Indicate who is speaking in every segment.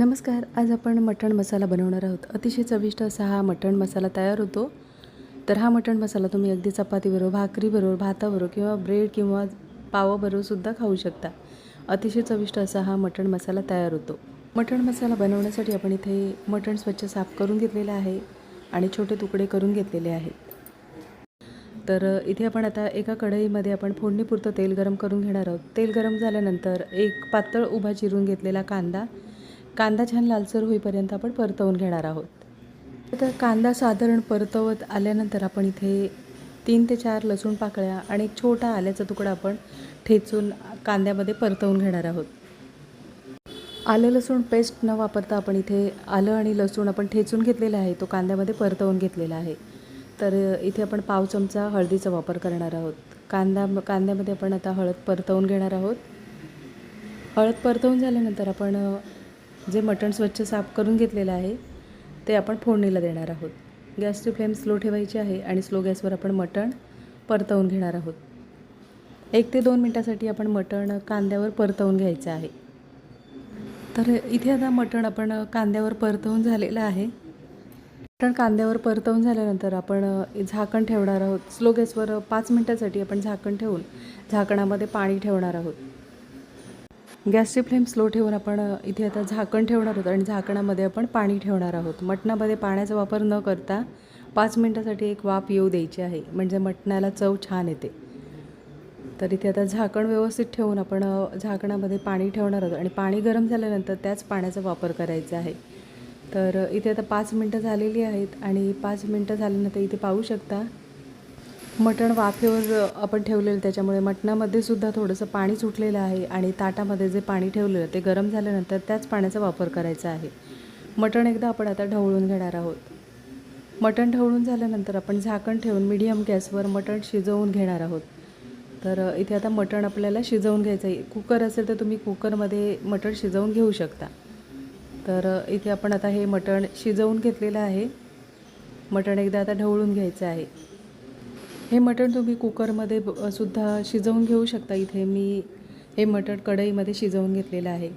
Speaker 1: नमस्कार आज आपण मटण मसाला बनवणार आहोत. अतिशय चविष्ट असा हा मटण मसाला तयार होतो. तर हा मटण मसाला तुम्ही अगदी चपातीबरोबर भाकरीबरोबर भाताबरोबर किंवा ब्रेड किंवा पावाबरोबरसुद्धा खाऊ शकता. अतिशय चविष्ट असा हा मटण मसाला तयार होतो. मटण मसाला बनवण्यासाठी आपण इथे मटण स्वच्छ साफ करून घेतलेलं आहे आणि छोटे तुकडे करून घेतलेले आहेत. तर इथे आपण आता एका कढईमध्ये आपण फोडणीपुरतं तेल गरम करून घेणार आहोत. तेल गरम झाल्यानंतर एक पातळ उभा चिरून घेतलेला कांदा कांदा छान लालसर होईपर्यंत आपण परतवून घेणार आहोत. तर कांदा साधारण परतवत आल्यानंतर आपण इथे तीन ते चार लसूण पाकळ्या आणि एक छोटा आल्याचा तुकडा आपण ठेचून कांद्यामध्ये परतवून घेणार आहोत. आलं लसूण पेस्ट न वापरता आपण इथे आलं आणि लसूण आपण ठेचून घेतलेला आहे. तो कांद्यामध्ये परतवून घेतलेला आहे. तर इथे आपण पाव चमचा हळदीचा वापर करणार आहोत. कांदा कांद्यामध्ये आपण आता हळद परतवून घेणार आहोत. हळद परतवून झाल्यानंतर आपण जे मटण स्वच्छ साफ करून घेतलेलं आहे ते आपण फोडणीला देणार आहोत. गॅसची फ्लेम स्लो ठेवायची आहे आणि स्लो गॅसवर आपण मटण परतवून घेणार आहोत. एक ते दोन मिनटासाठी आपण मटण कांद्यावर परतवून घ्यायचं आहे. तर इथे आता मटण आपण कांद्यावर परतवून झालेलं आहे. मटण कांद्यावर परतवून झाल्यानंतर आपण झाकण ठेवणार आहोत. स्लो गॅसवर पाच मिनटासाठी आपण झाकण ठेवून झाकणामध्ये पाणी ठेवणार आहोत. गॅसची फ्लेम स्लो ठेवून आपण इथे आता झाकण ठेवणार आहोत आणि झाकणामध्ये आपण पाणी ठेवणार आहोत. मटणामध्ये पाण्याचा वापर न करता पाच मिनटासाठी एक वाफ येऊ द्यायची आहे. म्हणजे मटणाला चव छान येते. तर इथे आता झाकण व्यवस्थित ठेवून आपण झाकणामध्ये पाणी ठेवणार आहोत आणि पाणी गरम झाल्यानंतर त्याच पाण्याचा वापर करायचा आहे. तर इथे आता पाच मिनटं झालेली आहेत आणि पाच मिनटं झाल्यानंतर इथे पाहू शकता मटण वाफेवर आपण ठेवलेलं त्याच्यामुळे मटणामध्ये सुद्धा थोडंसं पाणी सुटलेलं आहे आणि ताटामध्ये जे पाणी ठेवलेलं ते गरम झाल्यानंतर त्याच पाण्याचा वापर करायचा आहे. मटण एकदा आपण आता ढवळून घेणार आहोत. मटण ढवळून झाल्यानंतर आपण झाकण ठेवून मिडियम गॅसवर मटण शिजवून घेणार आहोत. तर इथे आता मटण आपल्याला शिजवून घ्यायचं आहे. कुकर असेल तर तुम्ही कुकरमध्ये मटण शिजवून घेऊ शकता. तर इथे आपण आता हे मटण शिजवून घेतलेलं आहे. मटण एकदा आता ढवळून घ्यायचं आहे. हे मटण तुम्ही कुकरमध्ये ब- सुद्धा शिजवून घेऊ शकता. इथे मी हे मटण कढईमध्ये शिजवून घेतलेलं आहे.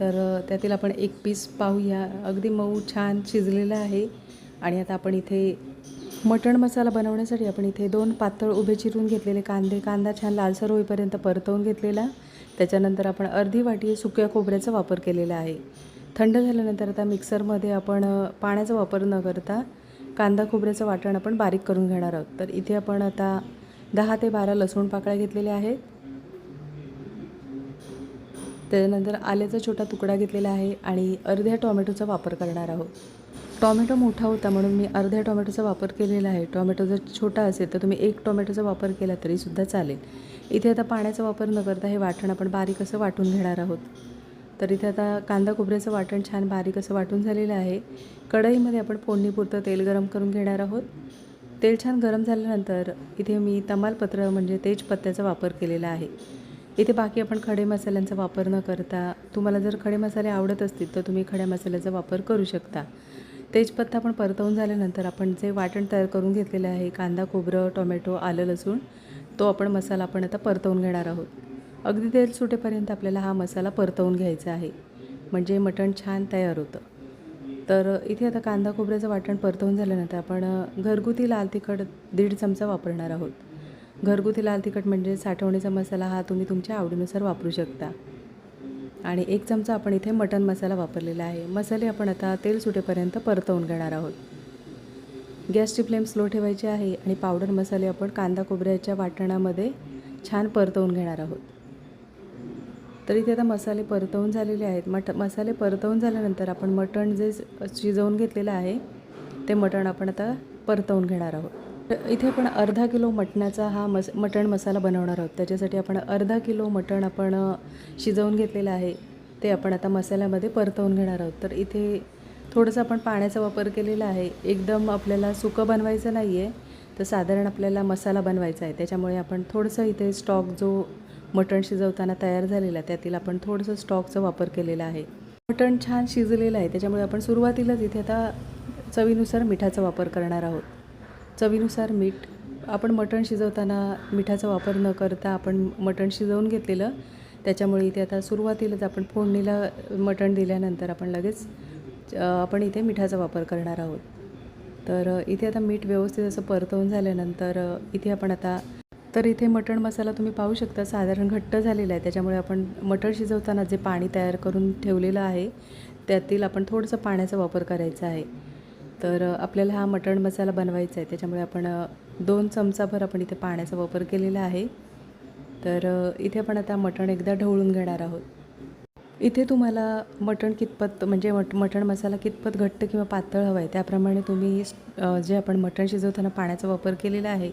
Speaker 1: तर त्यातील आपण एक पीस पाहूया. अगदी मऊ छान शिजलेलं आहे. आणि आता आपण इथे मटण मसाला बनवण्यासाठी आपण इथे दोन पातळ उभे चिरून घेतलेले कांदे. कांदा छान लालसर होईपर्यंत परतवून घेतलेला. त्याच्यानंतर आपण अर्धी वाटी सुक्या खोबऱ्याचा वापर केलेला आहे. थंड झाल्यानंतर आता मिक्सरमध्ये आपण पाण्याचा वापर न करता कांदा खोबऱ्याचं वाटण आपण बारीक करून घेणार आहोत. तर इथे आपण आता दहा ते बारा लसूण पाकळ्या घेतलेल्या आहेत. त्याच्यानंतर आल्याचा छोटा तुकडा घेतलेला आहे आणि अर्ध्या टॉमॅटोचा वापर करणार आहोत. टॉमॅटो मोठा होता म्हणून मी अर्ध्या टॉमॅटोचा वापर केलेला आहे. टॉमॅटो जर छोटा असेल तर तुम्ही एक टॉमॅटोचा वापर केला तरीसुद्धा चालेल. इथे आता पाण्याचा वापर न करता हे वाटण आपण बारीक असं वाटून घेणार आहोत. तर इथे आता कांदा खोबऱ्याचं वाटण छान बारीक असं वाटून झालेलं आहे. कढईमध्ये आपण फोडणीपुरतं तेल गरम करून घेणार आहोत. तेल छान गरम झाल्यानंतर इथे मी तमालपत्र म्हणजे तेजपत्त्याचा वापर केलेला आहे. इथे बाकी आपण खडे मसाल्यांचा वापर न करता तुम्हाला जर खडे मसाले आवडत असतील तर तुम्ही खड्या मसाल्याचा वापर करू शकता. तेजपत्ता आपण परतवून झाल्यानंतर आपण जे वाटण तयार करून घेतलेलं आहे कांदा खोबरं टोमॅटो आलं लसूण तो आपण मसाला आपण आता परतवून घेणार आहोत. अगदी तेल सुटेपर्यंत आपल्याला हा मसाला परतवून घ्यायचा आहे. म्हणजे मटण छान तयार होतं. तर इथे आता कांदा खोबऱ्याचं वाटण परतवून झाल्यानंतर आपण घरगुती लाल तिखट दीड चमचा वापरणार आहोत. घरगुती लाल तिखट म्हणजे साठवणीचा मसाला हा तुम्ही तुमच्या आवडीनुसार वापरू शकता. आणि एक चमचा आपण इथे मटण मसाला वापरलेला आहे. मसाले आपण आता तेल सुटेपर्यंत परतवून घेणार आहोत. गॅसची फ्लेम स्लो ठेवायची आहे आणि पावडर मसाले आपण कांदा खोबऱ्याच्या वाटणामध्ये छान परतवून घेणार आहोत. तर इथे आता मसाले परतवून झालेले आहेत. मट मसाले परतवून झाल्यानंतर आपण मटण जे शिजवून घेतलेलं आहे ते मटण आपण आता परतवून घेणार आहोत. तर इथे आपण अर्धा किलो मटणाचा हा मस मटण मसाला बनवणार आहोत. त्याच्यासाठी आपण अर्धा किलो मटण आपण शिजवून घेतलेलं आहे ते आपण आता मसाल्यामध्ये परतवून घेणार आहोत. तर इथे थोडंसं आपण पाण्याचा वापर केलेला आहे. एकदम आपल्याला सुकं बनवायचं नाही आहे तर साधारण आपल्याला मसाला बनवायचा आहे. त्याच्यामुळे आपण थोडंसं इथे स्टॉक जो मटण शिजवताना तयार झालेला आहे त्यातील आपण थोडंसं स्टॉकचा वापर केलेला आहे. मटण छान शिजलेलं आहे. त्याच्यामुळे आपण सुरुवातीलाच इथे आता चवीनुसार मिठाचा वापर करणार आहोत. चवीनुसार मीठ आपण मटण शिजवताना मिठाचा वापर न करता आपण मटण शिजवून घेतलेलं. त्याच्यामुळे इथे आता सुरुवातीलाच आपण फोडणीला मटण दिल्यानंतर आपण लगेच आपण इथे मिठाचा वापर करणार आहोत. तर इथे आता मीठ व्यवस्थित असं परतवून झाल्यानंतर इथे आपण आता तर इथे मटण मसाला तुम्ही पाहू शकता साधारण घट्ट झालेला आहे. त्याच्यामुळे आपण मटण शिजवताना जे पाणी तयार करून ठेवलेलं आहे त्यातील आपण थोडंसं पाण्याचा वापर करायचा आहे. तर आपल्याला हा मटण मसाला बनवायचा आहे. त्याच्यामुळे आपण दोन चमचाभर आपण इथे पाण्याचा वापर केलेला आहे. तर इथे आपण आता मटण एकदा ढवळून घेणार आहोत. इथे तुम्हाला मटण कितपत म्हणजे मट मटण मसाला कितपत घट्ट किंवा पातळ हवा आहे त्याप्रमाणे तुम्ही जे आपण मटण शिजवताना पाण्याचा वापर केलेला आहे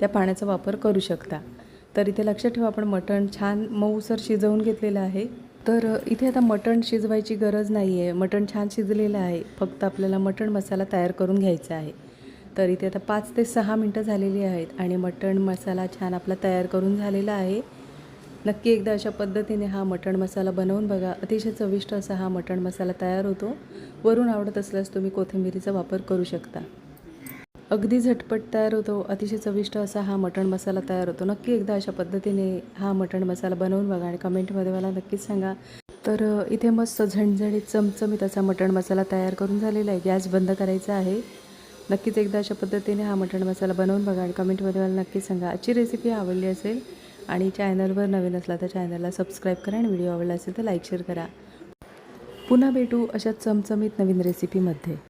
Speaker 1: त्या पाण्याचा वापर करू शकता. तर इथे लक्षात ठेवा आपण मटण छान मऊसर शिजवून घेतलेलं आहे. तर इथे आता मटण शिजवायची गरज नाही आहे मटण छान शिजलेलं आहे. फक्त आपल्याला मटण मसाला तयार करून घ्यायचा आहे. तर इथे आता पाच ते सहा मिनटं झालेली आहेत आणि मटण मसाला छान आपला तयार करून झालेला आहे. नक्की एकदा अशा पद्धतीने हा मटण मसाला बनवून बघा. अतिशय चविष्ट असा हा मटण मसाला तयार होतो. वरून आवडत असल्यास तुम्ही कोथिंबिरीचा वापर करू शकता. अगदी झटपट तयार होतो. अतिशय चविष्ट असा हा मटण मसाला तयार होतो. नक्की एकदा अशा पद्धतीने हा मटण मसाला बनवून बघा आणि कमेंटमध्ये मला नक्कीच सांगा. तर इथे मस्त झणझणीत चमचमीत असा मटण मसाला तयार करून झालेला आहे. गॅस बंद करायचा आहे. नक्कीच एकदा अशा पद्धतीने हा मटण मसाला बनवून बघा आणि कमेंटमध्ये मला नक्कीच सांगा. आजची रेसिपी आवडली असेल आणि चॅनलवर नवीन असला तर चॅनलला सबस्क्राईब करा आणि व्हिडिओ आवडला असेल तर लाईक शेअर करा. पुन्हा भेटू अशा चमचमीत नवीन रेसिपीमध्ये